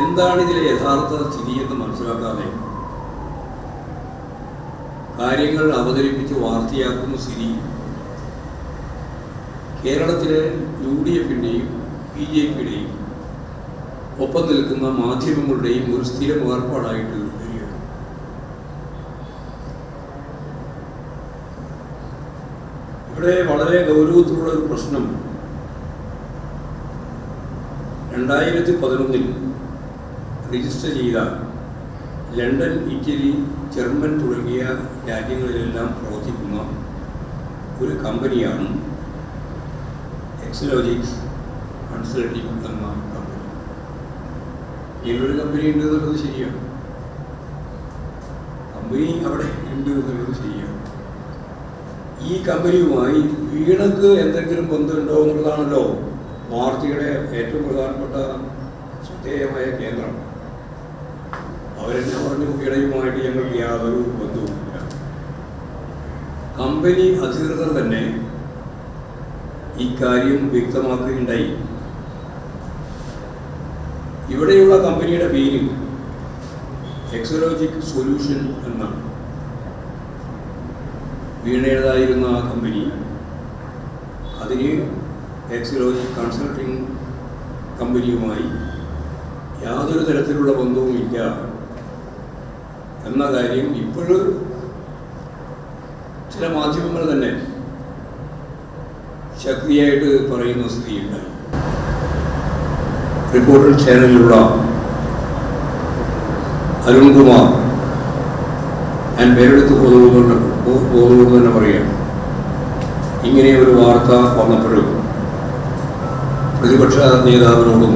എന്താണ് ഇതിലെ യഥാർത്ഥ സ്ഥിതി എന്ന് മനസ്സിലാക്കാതെ കാര്യങ്ങൾ അവതരിപ്പിച്ച് വാർത്തയാക്കുന്ന സ്ഥിതി. കേരളത്തിലെ യു ഡി എഫിന്റെയും ബി ജെ പിയുടെയും ഒപ്പം നിൽക്കുന്ന മാധ്യമങ്ങളുടെയും ഒരു സ്ഥിരം ഏർപ്പാടായിട്ട് വരികയാണ്. ഇവിടെ വളരെ ഗൗരവത്തിലുള്ള ഒരു പ്രശ്നം. രണ്ടായിരത്തി പതിനൊന്നിൽ രജിസ്റ്റർ ചെയ്ത ലണ്ടൻ ഇറ്റലി ജർമ്മൻ തുടങ്ങിയ രാജ്യങ്ങളിലെല്ലാം പ്രവർത്തിക്കുന്ന ഒരു കമ്പനിയാണ് എക്സലോജിക്സ് കൺസൾട്ടിംഗ് എന്ന കമ്പനി. ഇതിലൊരു കമ്പനി ഉണ്ട് എന്നുള്ളത് ശരിയാണ്. കമ്പനി അവിടെ ഉണ്ട് എന്നുള്ളത് ശരിയാണ്. ഈ കമ്പനിയുമായി വീണക്ക് എന്തെങ്കിലും ബന്ധമുണ്ടോ എന്നുള്ളതാണല്ലോ വാർത്തയുടെ ഏറ്റവും പ്രധാനപ്പെട്ട ശ്രദ്ധേയമായ കേന്ദ്രം. അവരെന്നെ പറഞ്ഞു ഇടയുമായിട്ട് ഞങ്ങൾക്ക് യാതൊരു ബന്ധവുമില്ല. കമ്പനി അധികൃതർ തന്നെ ഇക്കാര്യം വ്യക്തമാക്കുകയുണ്ടായി. ഇവിടെയുള്ള കമ്പനിയുടെ പേര് എക്സോളജിക് സൊല്യൂഷൻ എന്നാണ്. വീണയുടേതായിരുന്ന ആ കമ്പനി അതിന് എക്സലോജിക് കൺസൾട്ടിംഗ് കമ്പനിയുമായി യാതൊരു തരത്തിലുള്ള ബന്ധവുമില്ല. എന്ന കാര്യം ഇപ്പോഴും ചില മാധ്യമങ്ങൾ തന്നെ ശക്തിയായിട്ട് പറയുന്ന സ്ഥിതിയുണ്ടായി റിപ്പോർട്ടർ ചാനലിലുള്ള അരുൺകുമാർ ഞാൻ പേരെടുത്ത് പോകുന്നതുകൊണ്ട് പോകുന്നതുകൊണ്ട് തന്നെ പറയാം. ഇങ്ങനെ ഒരു വാർത്ത വന്നപ്പോഴും പ്രതിപക്ഷ നേതാവിനോടും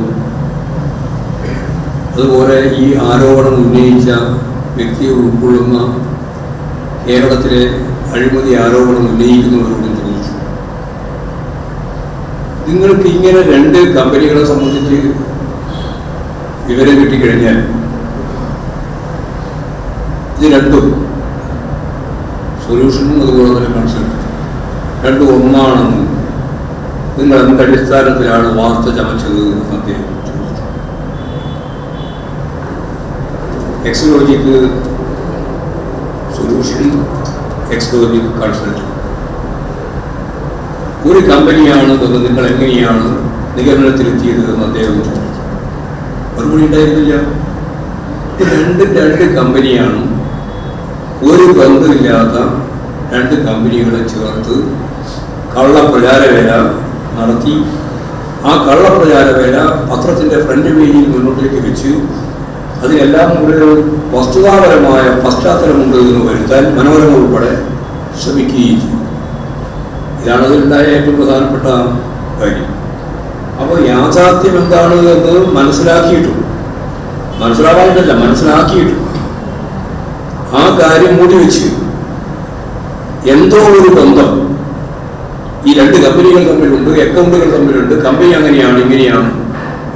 അതുപോലെ ഈ ആരോപണം ഉന്നയിച്ച വ്യക്തിയെ ഉൾക്കൊള്ളുന്ന കേരളത്തിലെ അഴിമതി ആരോപണം ഉന്നയിക്കുന്നവരോടും ചോദിച്ചു നിങ്ങൾക്ക് ഇങ്ങനെ രണ്ട് കമ്പനികളെ സംബന്ധിച്ച് വിവരം കിട്ടിക്കഴിഞ്ഞാൽ ഇത് രണ്ടും സൊല്യൂഷനും അതുപോലെ തന്നെ കൺസൾട്ട് രണ്ടും ഒന്നാണെന്ന് നിങ്ങൾ എന്ത് അടിസ്ഥാനത്തിലാണ് വാർത്ത ചമച്ചത് അദ്ദേഹം ചോദിച്ചു സൊല്യൂഷനും സൊല്യൂഷൻ കൺസൾട്ട് ഒരു കമ്പനിയാണ് തന്നെ നിങ്ങൾ എങ്ങനെയാണ് നിഗമനത്തിൽ എന്ന് അദ്ദേഹം ചോദിച്ചു. മറുപടി ഉണ്ടായിരുന്നില്ല. രണ്ട് രണ്ട് കമ്പനിയാണ്. ഒരു ബന്ധമില്ലാത്ത രണ്ട് കമ്പനികളെ ചേർത്ത് കള്ളപ്രചാരവേല നടത്തി. ആ കള്ളപ്രചാരവേല പത്രത്തിന്റെ ഫ്രണ്ട് പേജിൽ മുന്നോട്ടേക്ക് വെച്ച് അതിനെല്ലാം ഒരു വസ്തുതാപരമായ പശ്ചാത്തലമുണ്ട് എന്ന് വരുത്താൻ മനോരമ ഉൾപ്പെടെ ശ്രമിക്കുകയും ചെയ്തു. ഇതാണ് അതിലുണ്ടായ ഏറ്റവും പ്രധാനപ്പെട്ട കാര്യം. അപ്പോൾ യാഥാർത്ഥ്യം എന്താണ് എന്ന് മനസ്സിലാക്കിയിട്ടും മനസ്സിലാവാനിട്ടല്ല മനസ്സിലാക്കിയിട്ടും ആ കാര്യം മൂടി വെച്ച് എന്തോ ഒരു ബന്ധം ഈ രണ്ട് കമ്പനികൾ തമ്മിലുണ്ട് അക്കൗണ്ടുകൾ തമ്മിലുണ്ട് കമ്പനി അങ്ങനെയാണ് ഇങ്ങനെയാണ്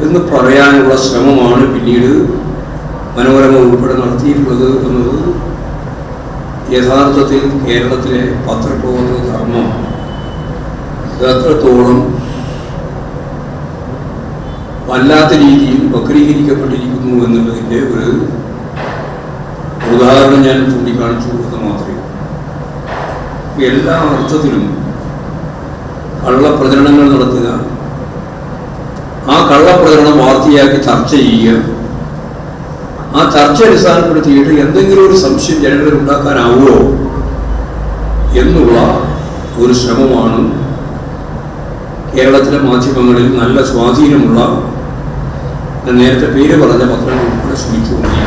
എന്ന് പറയാനുള്ള ശ്രമമാണ് പിന്നീട് മനോരമ ഉൾപ്പെടെ നടത്തിയിട്ടുള്ളത് എന്നത് യഥാർത്ഥത്തിൽ കേരളത്തിലെ പത്രപ്രവർത്തക ധർമ്മം. എത്രത്തോളം വല്ലാത്ത രീതിയിൽ വക്രീകരിക്കപ്പെട്ടിരിക്കുന്നു എന്നുള്ളതിന്റെ ഒരു ഉദാഹരണം ഞാൻ ചൂണ്ടിക്കാണിച്ചു എന്ന് മാത്രമേ എല്ലാ അർത്ഥത്തിലും കള്ളപ്രചരണങ്ങൾ നടത്തുക ആ കള്ളപ്രചരണം വാർത്തയാക്കി ചർച്ച ചെയ്യുക ആ ചർച്ച അടിസ്ഥാനപ്പെടുത്തിയിട്ട് എന്തെങ്കിലും ഒരു സംശയം ജനങ്ങളിൽ ഉണ്ടാക്കാനാവുമോ എന്നുള്ള ഒരു ശ്രമമാണ് കേരളത്തിലെ മാധ്യമങ്ങളിൽ നല്ല സ്വാധീനമുള്ള നേരത്തെ പേര് പറഞ്ഞ പത്രങ്ങൾ ഉൾപ്പെടെ ശ്രമിച്ചുകൊണ്ടിരിക്കുന്നത്